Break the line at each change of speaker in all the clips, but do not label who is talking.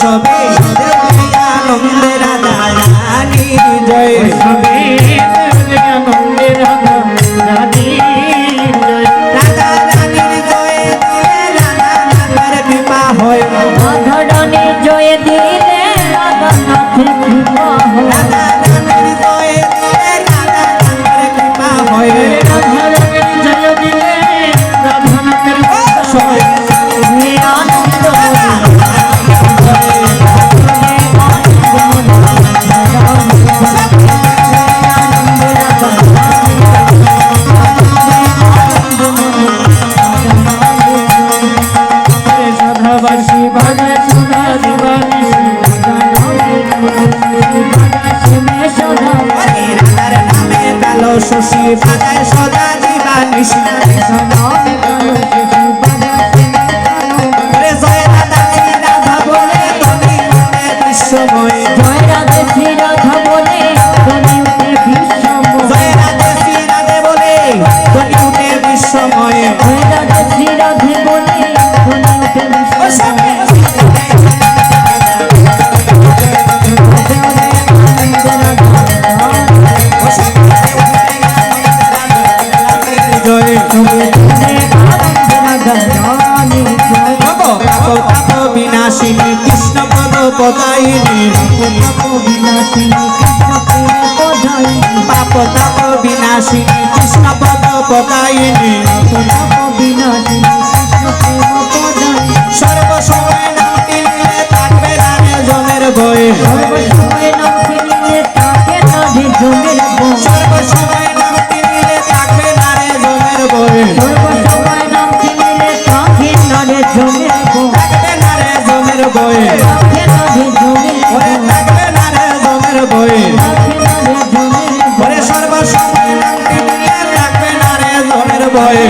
সবে দেবী আনন্দে রাধা রানী
জয় দিলে রাধা নাথের কৃপা হয়
শশী পাতায় সদা জীবা নিশা বিনাশিনী কৃষ্ণ পদ পদায়িনী পাপ তাপ বিনাশিনী কৃষ্ণ সর্বসময় নাম বয়ে। ভয়ে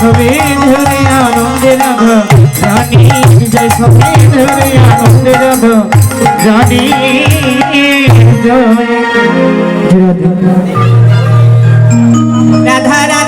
সবে ধরে আনন্দে রাধ রানী জয় সবে ধরে আনন্দে রাধ
রানী জয়
রাধা রাধা